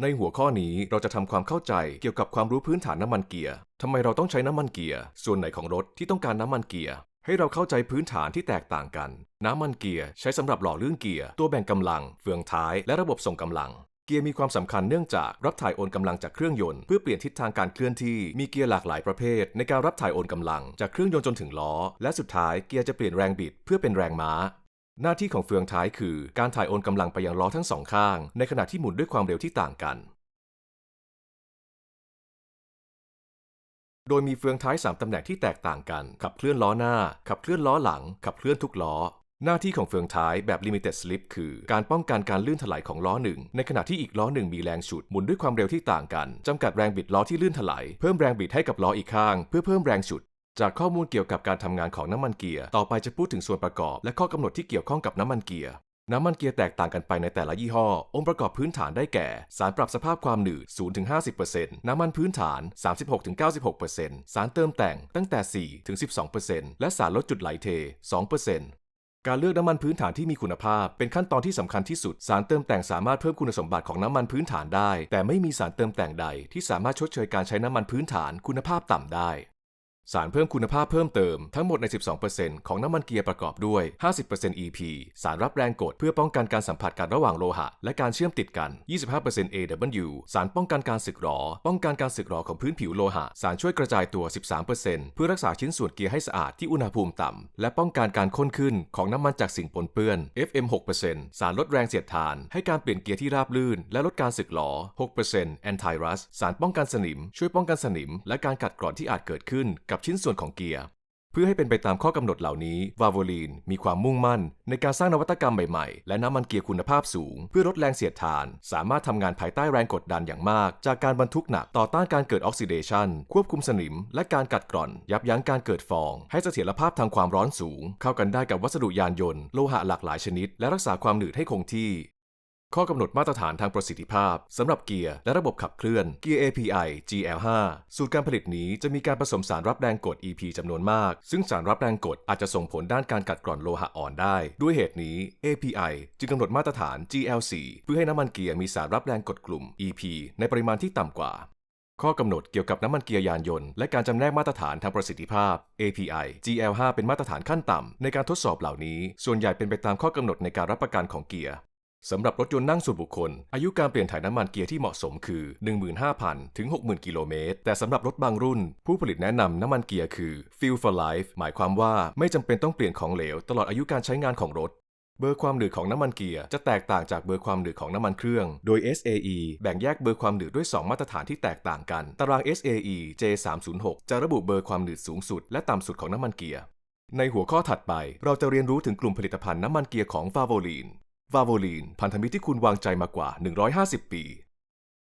ในหัวข้อนี้เราจะทำความเข้าใจเกี่ยวกับความรู้พื้นฐานน้ำมันเกียร์ทำไมเราต้องใช้น้ำมันเกียร์ ส่วนไหนของรถที่ต้องการน้ำมันเกียร์ ให้เราเข้าใจพื้นฐานที่แตกต่างกัน น้ำมันเกียร์ใช้สำหรับหล่อลื่นเกียร์ ตัวแบ่งกำลัง เฟืองท้าย และระบบส่งกำลัง เกียร์มีความสำคัญเนื่องจากรับถ่ายโอนกำลังจากเครื่องยนต์เพื่อเปลี่ยนทิศทางการเคลื่อนที่ มีเกียร์หลากหลายประเภท ในการรับถ่ายโอนกำลังจากเครื่องยนต์จนถึงล้อ และสุดท้ายเกียร์จะเปลี่ยนแรงบิดเพื่อเป็นแรงม้า หน้าที่ของเฟืองท้ายคือการถ่ายโอนกำลังไปยังล้อทั้งสองข้าง ในขณะที่หมุนด้วยความเร็วที่ต่างกัน โดยมีเฟืองท้าย 3 ตำแหน่งที่แตกต่างกัน ขับเคลื่อนล้อหน้า ขับเคลื่อนล้อหลัง ขับเคลื่อนทุกล้อ หน้าที่ของเฟืองท้ายแบบ limited slip คือ การป้องกันการลื่นถลายของล้อหนึ่งในขณะที่อีกล้อหนึ่งมีแรงฉุดหมุนด้วยความเร็วที่ต่างกันจำกัดแรงบิดล้อที่ลื่นถลายเพิ่มแรงบิดให้กับล้ออีกข้าง เพื่อเพิ่มแรงฉุด จากข้อมูลเกี่ยวกับการทำงานของน้ำมันเกียร์ต่อไปจะพูดถึงส่วนประกอบ และข้อกำหนดที่เกี่ยวข้องกับน้ำมันเกียร์น้ำมันเกียร์แตกต่างกันไปในแต่ละยี่ห้อ องค์ประกอบพื้นฐานได้แก่ สารปรับสภาพความหนืด0-50%น้ำมันพื้นฐาน 36-96%สารเติมแต่งตั้งแต่ 4-12%และสารลดจุดไหลเท 2%การเลือกน้ำมันพื้นฐานที่มีคุณภาพ เป็นขั้นตอนที่สำคัญที่สุด สารเติมแต่งสามารถเพิ่มคุณสมบัติของน้ำมันพื้นฐานได้ แต่ไม่มีสารเติมแต่งใด ที่สามารถชดเชยการใช้น้ำมันพื้นฐานคุณภาพต่ำได้ สารเพิ่มคุณภาพเพิ่มเติมทั้งหมดใน 12%ของน้ำมันเกียร์ประกอบด้วย 50% EP สารรับแรงกดเพื่อป้องกันการสัมผัสกันระหว่างโลหะ และการเชื่อมติดกัน 25% AW สารป้องกันการสึกหรอ ป้องกันการสึกหรอของพื้นผิวโลหะ สารช่วยกระจายตัว 13%เพื่อรักษาชิ้นส่วนเกียร์ให้สะอาดที่อุณหภูมิต่ำ และป้องกันการข้นขึ้นของน้ำมันจากสิ่งปนเปื้อน FM 6%สารลดแรงเสียดทาน ให้การเปลี่ยนเกียร์ที่ราบลื่น และลดการสึกหรอ 6% Anti Rust สารป้องกันสนิม ช่วยป้องกันสนิม และการกัดกร่อนที่อาจเกิดขึ้นกับชิ้นส่วนของเกียร์ เพื่อให้เป็นไปตามข้อกำหนดเหล่านี้วาโวลีนมีความมุ่งมั่น ในการสร้างนวัตกรรมใหม่ๆ และน้ำมันเกียร์คุณภาพสูง เพื่อลดแรงเสียดทาน สามารถทำงานภายใต้แรงกดดันอย่างมาก จากการบรรทุกหนักต่อต้านการเกิดออกซิเดชันควบคุมสนิม และการกัดกร่อน ยับยั้งการเกิดฟอง ให้เสถียรภาพทางความร้อนสูง เข้ากันได้กับวัสดุยานยนต์โลหะหลากหลายชนิด และรักษาความหนืดให้คงที่ ข้อกำหนดมาตรฐานทางประสิทธิภาพสำหรับเกียร์และระบบขับเคลื่อนเกียร์ API GL5 สูตรการผลิตนี้จะมีการผสมสารรับแรงกด EP จำนวนมาก ซึ่งสารรับแรงกดอาจจะส่งผลด้านการกัดกร่อนโลหะอ่อนได้ ด้วยเหตุนี้ API จึงกำหนดมาตรฐาน GL4 เพื่อให้น้ำมันเกียร์มีสารรับแรงกดกลุ่ม EP ในปริมาณที่ต่ำกว่า ข้อกำหนดเกี่ยวกับน้ำมันเกียร์ยานยนต์และการจำแนกมาตรฐานทางประสิทธิภาพ API GL5 เป็นมาตรฐานขั้นต่ำในการทดสอบเหล่านี้ ส่วนใหญ่เป็นไปตามข้อกำหนดในการรับประกันของเกียร์ สำหรับรถยนต์นั่งส่วนบุคคล อายุการเปลี่ยนถ่ายน้ำมันเกียร์ที่เหมาะสมคือ 15,000 ถึง 60,000 กิโลเมตร แต่สำหรับรถบางรุ่น ผู้ผลิตแนะนำน้ำมันเกียร์คือ Fuel for Life หมายความว่าไม่จำเป็นต้องเปลี่ยนของเหลว ตลอดอายุการใช้งานของรถ เบอร์ความหนืดของน้ำมันเกียร์จะแตกต่างจากเบอร์ความหนืดของน้ำมันเครื่อง โดย SAE แบ่งแยกเบอร์ความหนืดด้วย 2 มาตรฐานที่แตกต่างกัน ตาราง SAE J306 จะระบุเบอร์ความหนืดสูงสุด และต่ำสุดของน้ำมันเกียร์ในหัวข้อถัดไป เราจะเรียนรู้ถึงกลุ่มผลิตภัณฑ์น้ำมันเกียร์ของ v a v o l i n วาโวลีน พันธมิตรที่คุณวางใจมากว่า 150 ปี